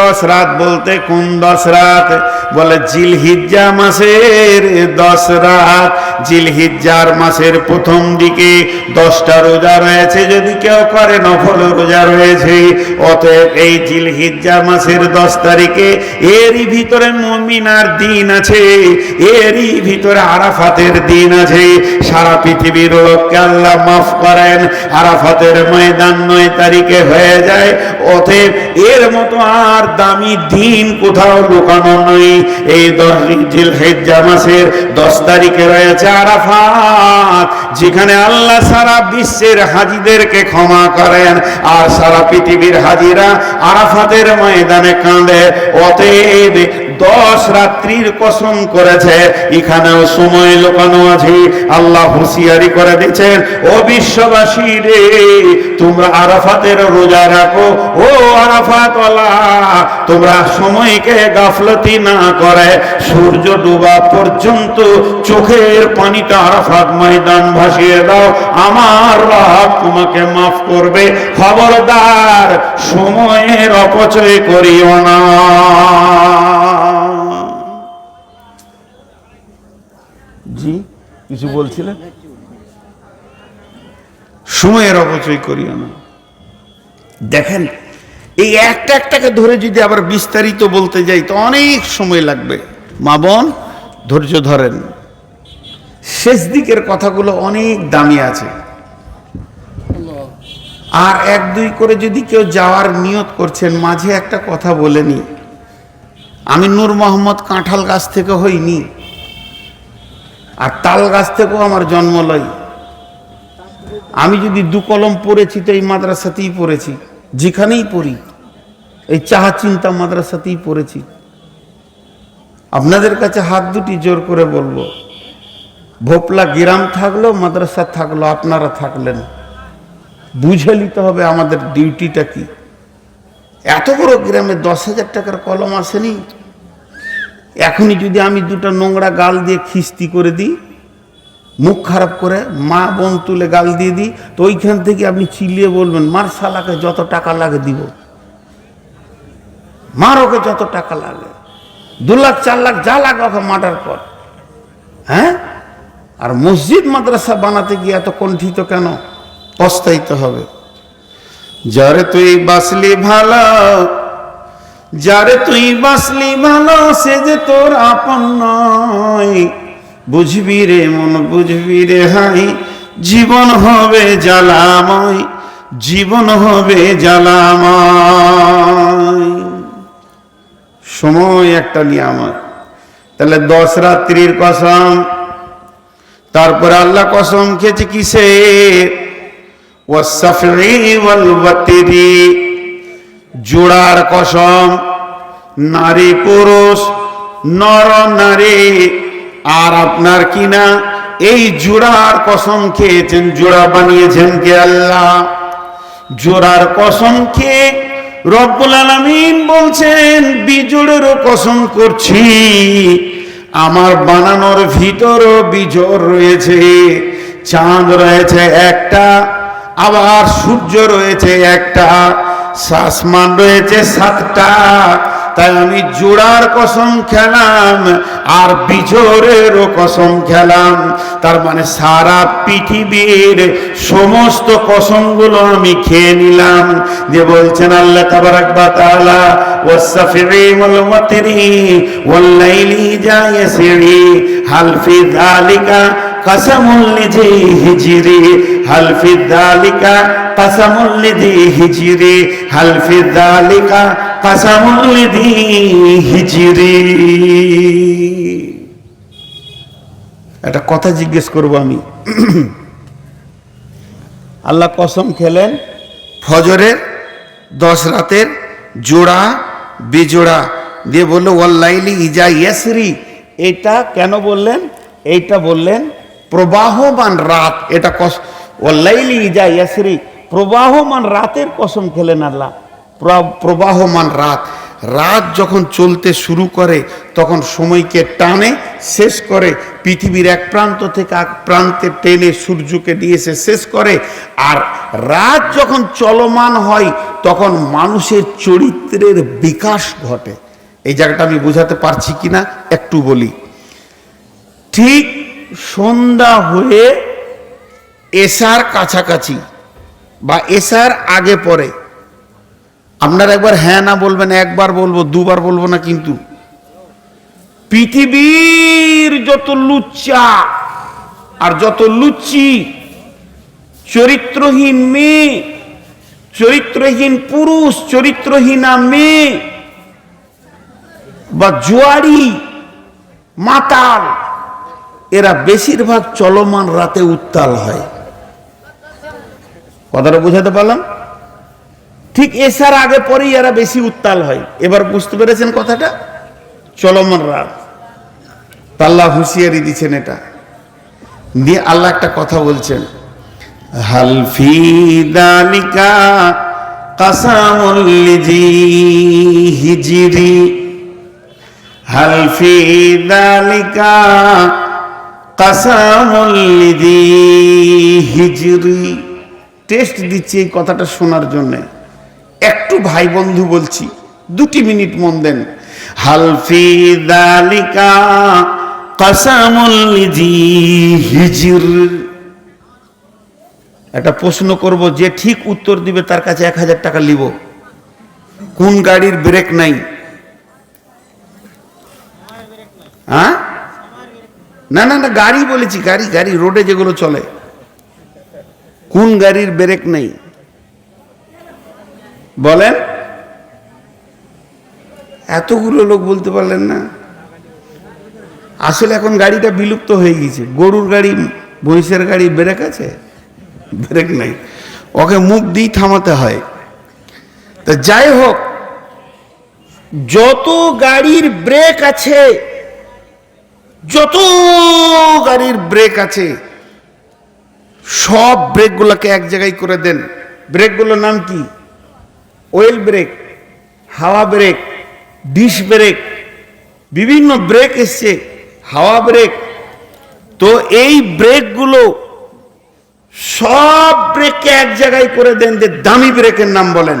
দশ রাত বলতে কোন দশ রাত? বলে, জিলহিজ্জা মাসের দশ রাত। জিলহিজ্জার মাসের প্রথম দিকে দশটা রোজা রয়েছে, যদি কেউ করে নফল রোজা রয়েছে। অতএব এই জিলহিজ্জা মাসের দশ তারিখে এরই ভিতরে মমিনার দিন আছে, এরই ভিতরে আরাফাতের দিন আছে। সারা পৃথিবীর লোককে আল্লাহ মাফ করেন, আরাফাতের ময়দান নয় তারিখে হয়ে যায়। অতএব এর মতো আর দামি দিন কোথাও লুকানো নেই। এই দশ জিলহিজ্জা মাসের দশ তারিখে রয়েছে আরাফাত, যেখানে আল্লাহ সারা বিশ্বের হাজিদেরকে ক্ষমা করেন আর সারা পৃথিবীর হাজিরা আরাফাতের ময়দানে কাঁদে। অতএব দশ রাত্রির কসম করেছে, এখানেও সময় লোকানো আছে। আল্লাহ হুঁশিয়ারি করে দিচ্ছেন ও বিশ্ববাসী রে, তোমরা আরাফাতের রোজা রাখো। ও আরাফাত তোমরা সময়কে গাফলতি না করে সূর্য ডুবা পর্যন্ত চোখের পানিটা আরাফাত ময়দান ভাসিয়ে দাও। আমার রব তোমাকে মাফ করবে। খবরদার, সময়ের অপচয় করিও না। জি, কিছু বলছিলেন সময়ের অপচয় করিও না। দেখেন এই একটা একটাকে ধরে যদি আবার বিস্তারিত বলতে যাই, তো অনেক সময় লাগবে। মা বোন, ধৈর্য ধরেন। শেষ দিকের কথাগুলো অনেক দামি আছে। আর এক দুই করে যদি কেউ যাওয়ার নিয়ত করছেন, মাঝে একটা কথা বলেনি আমি নূর মোহাম্মদ কাঁঠাল গাছ থেকে হইনি। আর তাল গাছ থেকেও আমার জন্ম লয় আমি যদি দু কলম পড়েছি, তো এই মাদ্রাসাতেই পড়েছি। যেখানেই পড়ি, এই চাহা চিন্তা মাদ্রাসাতেই পড়েছি। আপনাদের কাছে হাত দুটি জোর করে বলব, ভোপলা গ্রাম থাকল মাদ্রাসা থাকল, আপনারা থাকলেন। বুঝে নিতে হবে আমাদের ডিউটিটা কি। এত বড় গ্রামে দশ হাজার টাকার কলম আসেনি। এখনই যদি আমি দুটো নোংরা গাল দিয়ে খিস্তি করে দিই মুখ খারাপ করে, মা বোন তুলে গাল দিয়ে দিই, তো ওইখান থেকে আপনি চিলিয়ে বলবেন, মার শালাকে যত টাকা লাগে দিব। মার ওকে যত টাকা লাগে। দু লাখ, চার লাখ, যা লাগে ওকে মার্ডার কর হ্যাঁ? আর মসজিদ, মাদ্রাসা বানাতে গিয়ে এত কণ্ঠিত কেন? পস্তাইতে হবে। যারে তুই বাসলি ভালো, যারে তুই বাসলি ভালো, সে যে তোর আপন নয়। বুঝবি রে মন, বুঝবি রে হাই। জীবন হবে জ্বালাময়, জীবন হবে জ্বালাময়। সময় একটা নিয়ামত। তাহলে দশ রাত্রির কসম, তারপরে আল্লাহ কসম খেয়েছে কিসে জোড়ার কসম নারী পুরুষ নর নারী আর আপনার কিনা এই জোড়ার কসম খেয়েছেন, জোড়া বানিয়েছেন কে আল্লাহ? জোড়ার কসম খেয়ে রব্বুল আলামিন বলছেন বিজোড়েরও কসম করছি, আমার বানানোর ভিতরও বিজোড় রয়েছে, চাঁদ রয়েছে একটা, আবার সূর্য রয়েছে একটা শ্বাসমান রয়েছে সাতটা তাই আমি জোড়ার কসম খেলাম আর বিজোরেরও কসম খেলাম। তার মানে সারা পৃথিবীর সমস্ত কসমগুলো আমি খেয়ে নিলাম। যে বলছেন, আল্লাহ তাবারাক বা তাআলা ওয়াসফিরি ওয়াল ওয়াতরি ওয়াল লাইলি যা ইয়াসরি হাল ফি যালিকা কাসামুল লিজি হিজরি হাল ফি যালিকা কাসামুল লিজি হিজরি হাল একটা কথা জিজ্ঞেস করব আমি। আল্লাহ কসম খেলেন ফজরের, দশ রাতের জোড়া, বেজোড়া। দিয়ে বলল ওয়াল্লাইলি ইজা ইয়াসরি। এটা কেন বললেন? এইটা বললেন, প্রবাহমান রাত। এটা কস ওয়াল্লাইলি ইজা ইয়াসরি। প্রবাহমান রাতের কসম খেলেন আল্লাহ। প্রবাহমান রাত। রাত যখন চলতে শুরু করে, তখন সময়কে টানে, শেষ করে, পৃথিবীর এক প্রান্ত থেকে এক প্রান্তে টেনে সূর্যকে নিয়ে এসে শেষ করে। আর রাত যখন চলমান হয়, তখন মানুষের চরিত্রের বিকাশ ঘটে। এই জায়গাটা আমি বোঝাতে পারছি কিনা একটু বলি। ঠিক সন্ধ্যা হয়ে এসার কাছাকাছি বা এসার আগে পরে আপনারা একবার হ্যাঁ না বলবেন, একবার বলব, দুবার বলব না কিন্তু। পৃথিবীর যত লুচ্চা আর যত লুচ্চি, চরিত্রহীন মেয়ে, চরিত্রহীন পুরুষ, চরিত্রহীনা মেয়ে, বা জুয়ারি মাতাল, এরা বেশিরভাগ চলমান রাতে উত্তাল হয়। কথাটা বুঝাতে পারলাম? ঠিক এসার আগে পরেই এরা বেশি উত্তাল হয়। এবার বুঝতে পেরেছেন কথাটা? চলমান রাত আল্লাহ হুঁশিয়ারি দিচ্ছেন এটা। দিয়ে আল্লাহ একটা কথা বলছেন। হালফি দালিকা কাসামুল লিজি হিজরি। হালফি দালিকা কাসামুল লিজি হিজরি। টেস্ট দিচ্ছি এই কথাটা শোনার জন্য। একটু ভাই বন্ধু বলছি, দুটি মিনিট মন দেন। হালফি দালিকা হিজর। একটা প্রশ্ন করব, যে ঠিক উত্তর দিবে তার কাছে এক হাজার টাকা নিব কোন গাড়ির ব্রেক নাই? হ্যাঁ? না না না, গাড়ি বলেছি, গাড়ি গাড়ি, রোডে যেগুলো চলে। কোন গাড়ির ব্রেক নেই? বলেন। এতগুলো লোক বলতে পারলেন না। আসলে এখন গাড়িটা বিলুপ্ত হয়ে গেছে গরুর গাড়ি, মহিষের গাড়ি ব্রেক আছে? ব্রেক নাই। ওকে মুখ দিয়ে থামাতে হয়। তা যাই হোক, যত গাড়ির ব্রেক আছে, যত গাড়ির ব্রেক আছে, সব ব্রেকগুলোকে এক জায়গায় করে দেন। ব্রেকগুলোর নাম কি? ওয়েল ব্রেক হাওয়া ব্রেক ডিশ ব্রেক বিভিন্ন ব্রেক এসছে, হাওয়া ব্রেক তো এই ব্রেকগুলো সব ব্রেককে এক জায়গায় করে দেন যে দামি ব্রেকের নাম বলেন।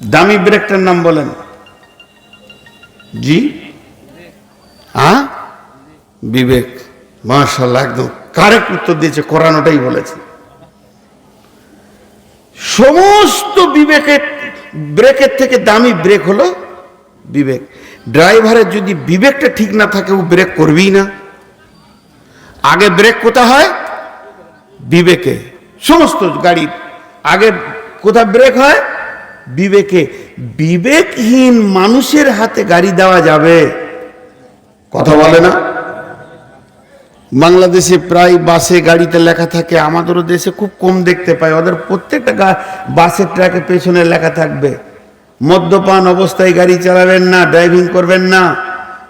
দামি ব্রেকটার নাম বলেন। জি? হ্যাঁ বিবেক মার্শাল্লাহ একদম কারেক্ট উত্তর দিয়েছে, কোরআন ওটাই বলেছে। সমস্ত বিবেকের, ব্রেকের থেকে দামি ব্রেক হলো বিবেক। ড্রাইভারের যদি বিবেকটা ঠিক না থাকে, ও ব্রেক করবেই না। আগে ব্রেক কোথা হয়? বিবেকে। সমস্ত গাড়ির আগে কোথায় ব্রেক হয়? বিবেকে। বিবেকহীন মানুষের হাতে গাড়ি দেওয়া যাবে। কথা বলে না? বাংলাদেশে প্রায় বাসে, গাড়িতে লেখা থাকে, আমাদেরও দেশে খুব কম দেখতে পাই। ওদের প্রত্যেকটা বাসের ট্র্যাকের পেছনে লেখা থাকবে, মদ্যপান অবস্থায় গাড়ি চালাবেন না, ড্রাইভিং করবেন না।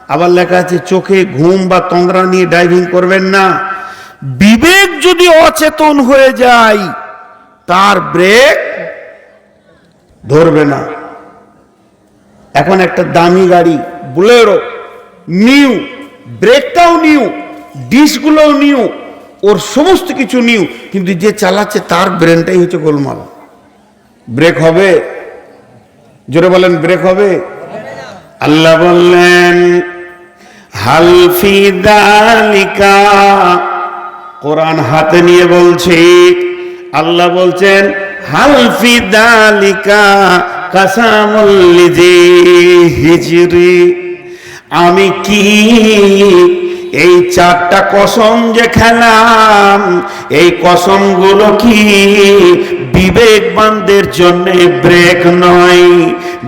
আবার লেখা আছে, চোখে ঘুম বা তন্দ্রা নিয়ে ড্রাইভিং করবেন না। বিবেক যদি অচেতন হয়ে যায়, তার ব্রেক ধরবে না। এখন একটা দামি গাড়ি, বুলেরো, নিউ, ব্রেকটাও নিউ ডিসগুলোও নিউ, ওর সমস্ত কিছু নিউ, কিন্তু যে চালাচ্ছে তার ব্রেনটাই হচ্ছে গোলমাল। ব্রেক হবে? জোরে বলেন, ব্রেক হবে? আল্লাহ বললেন হালফি দালিকা। কোরআন হাতে নিয়ে বলছি, আল্লাহ বলছেন হালফি দালিকা কাসামুল্লিজি হিজরি। আমি কি এই চারটা কসম যে খেলাম এই কসমগুলো কি বিবেকবানদের জন্য ব্রেক নয়?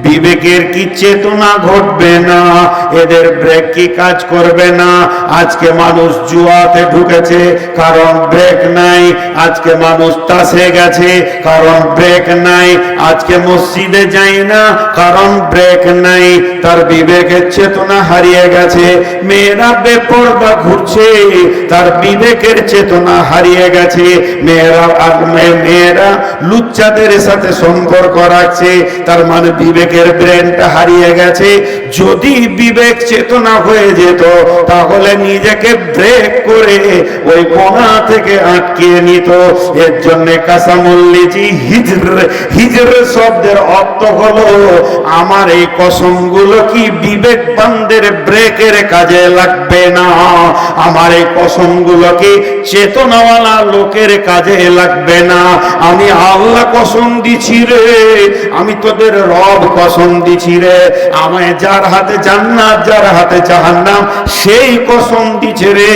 বিবেকের কি চেতনা ঘটবে না? এদের ব্রেক কি কাজ করবে না? আজকে মানুষ জুয়াতে ঢুকেছে, কারণ ব্রেক নাই। আজকে মানুষ তাসে গেছে, কারণ ব্রেক নাই। আজকে মসজিদে যায় না, কারণ ব্রেক নাই। তার বিবেকের চেতনা হারিয়ে গেছে, মেয়েরা বেপরদা ঘুরছে। তার বিবেকের চেতনা হারিয়ে গেছে, মেয়েরা মেয়েরা লুচ্চাদের সাথে সম্পর্ক রাখছে। তার মানে বিবেকের ব্রেনটা হারিয়ে গেছে। যদি বিবেক চেতনা হয়ে যেত, তাহলে নিজেকে ব্রেক করে ওই কোনা থেকে আটকিয়ে নিত। এর জন্য কাসামুল্লিজি হিজর হিজর শব্দের অর্থ হলো, আমার এই কসমগুলো কি বিবেকবানদের ব্রেকের কাজে লাগবে না? আমার এই কসমগুলো কি চেতনাওয়ালা লোকের কাজে লাগবে না? আমি আল্লাহ কসম দিছি রে, আমি তোদের রব কসম দিছি রে আমায় যার হাতে জান্নাত, যার হাতে জাহান্নাম, সেই কসম দিছে রে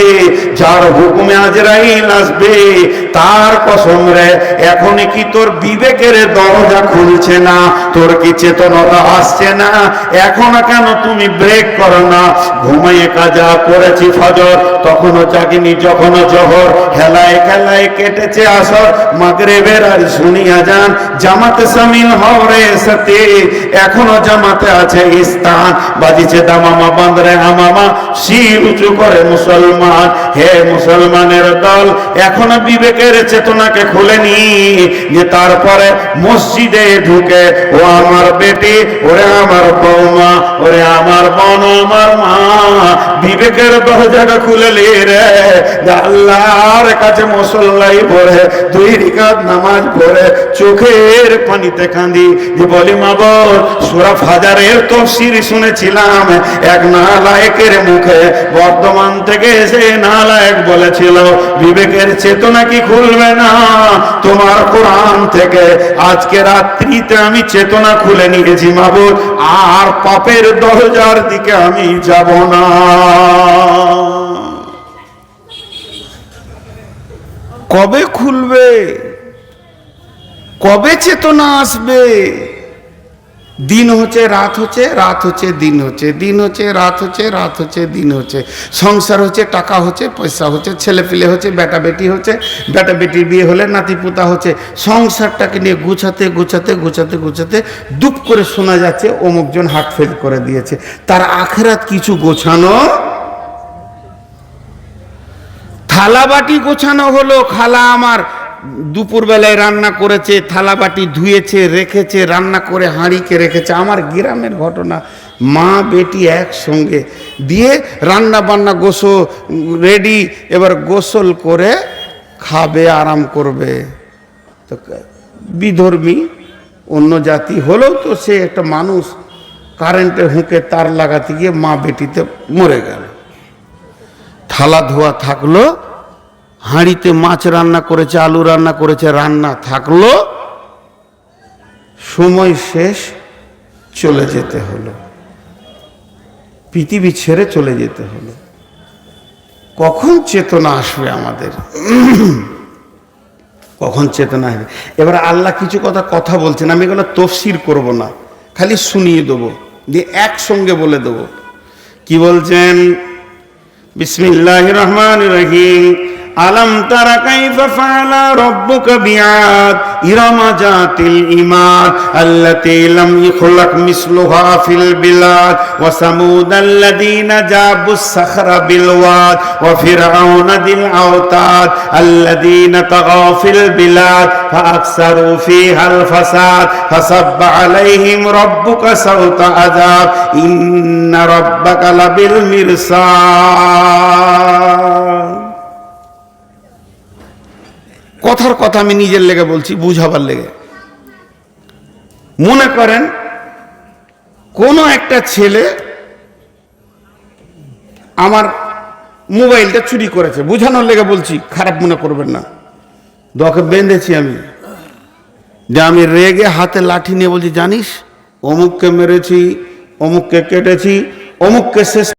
যার হুকুমে আজরাইল আসবে, তার কসম রে, এখন কি তোর বিবেকের দরজা খুলছে না? তোর কি চেতনতা আসছে না? এখন কেন তুমি ব্রেক করো না? ঘুমাইয়ে কাজা করেছি ফজর, তখনও জাগিনি যখনও জহর। হেলায় খেলায় কেটেছে আসর, মাগরেবের আর শুনিয়া যান, জামাতে সামিল হরে সাথে। এখনও জামাতে আছে স্থান বাজিছে দামামা বান্দরে হামামা। শির উঁচু করে মুসলমান। হে মুসলমানের দল, এখনও বিবেকের চেতনাকে খুলেনি। যে তারপরে মসজিদে ঢুকে, ও আমার বেটি, ওরে আমার বৌমা, ওরে আমার বোন, আমার মা, বিবেকের দরজাটা খুলে রে। আল্লাহর কাছে মুসল্লাই পড়ে, দুই রিকাত নামাজ পড়ে, চোখের পানিতে কাঁদি। যে বলি, মা বল সুরা ফাজারের তফসির শুনেছিলাম। এক নালায়কের মুখে থেকে এসে নালায়ক বলেছিল, বিবেকের চেতনা কি খুলবে না? তোমার কোরআন থেকে আজকে রাত্রিতে আমি চেতনা খুলে নিয়েছি, মাবুদ। আর পাপের দরজার দিকে আমি যাব না। কবে খুলবে? কবে চেতনা আসবে? দিন হচ্ছে, রাত হচ্ছে রাত হচ্ছে, দিন হচ্ছে দিন হচ্ছে, রাত হচ্ছে রাত হচ্ছে, দিন হচ্ছে। সংসার হচ্ছে, টাকা হচ্ছে, পয়সা হচ্ছে ছেলে পিলে হচ্ছে, বেটা বেটি হচ্ছে, বেটা বেটির বিয়ে হলে নাতি পুতা হচ্ছে। সংসারটাকে নিয়ে গুছাতে গুছাতে গুছাতে গুছাতে দুপ করে শোনা যাচ্ছে অমুকজন হার্ট ফেল করে দিয়েছে। তার আখেরাত কিছু গোছানো? থালা বাটি গোছানো হলো, খালা আমার। দুপুরবেলায় রান্না করেছে থালা বাটি ধুয়েছে, রেখেছে, রান্না করে হাঁড়িকে রেখেছে। আমার গ্রামের ঘটনা, মা, বেটি একসঙ্গে দিয়ে রান্না বান্না গোসল রেডি, এবার গোসল করে খাবে, আরাম করবে। তো বিধর্মী, অন্য জাতি হলেও তো সে একটা মানুষ কারেন্টের হুঁকে তার লাগাতে গিয়ে মা, বেটিতে মরে গেল। থালা ধোয়া থাকল হাঁড়িতে মাছ রান্না করেছে, আলু রান্না করেছে, রান্না থাকল। সময় শেষ, চলে যেতে হলো। পৃথিবী ছেড়ে চলে যেতে হলো। কখন চেতনা আসবে আমাদের? কখন চেতনা আসবে? এবার আল্লাহ কিছু কথা কথা বলছেন, আমি এগুলো তফসির করব না, খালি শুনিয়ে দেবো, দিয়ে একসঙ্গে বলে দেবো। কি বলছেন? বিসমিল্লাহ রহমান রহিম। আলম তারা কাইফা ফাআলা রাব্বুকা বিআদ? ইরামা জাতিল ইমাদ আল্লাতী লাম ইখলাক মিসলুহা ফিল বিলাদ। ওয়া সামুদ আল্লাযীনা জাবুস সাখরা বিল ওয়াদ। ওয়া ফিরআউন দিল আওতাদ, আল্লাযীনা তাগাও ফিল বিলাদ। ফাআকসারু ফিহাল ফাসাদ, ফাসাব্বা আলাইহিম রাব্বুকা সাওতা আযাব। ইন্না রাব্বাকা লাবিল মিরসাদ। কথার কথা আমি নিজের লেগে বলছি, বুঝাবার লেগে। মনে করেন, কোনো একটা ছেলে আমার মোবাইলটা চুরি করেছে। বুঝানোর লেগে বলছি, খারাপ মনে করবেন না। দকে বেঁধেছি আমি। যে আমি রেগে হাতে লাঠি নিয়ে বলছি, জানিস, অমুককে মেরেছি, অমুককে কেটেছি, অমুককে শেষ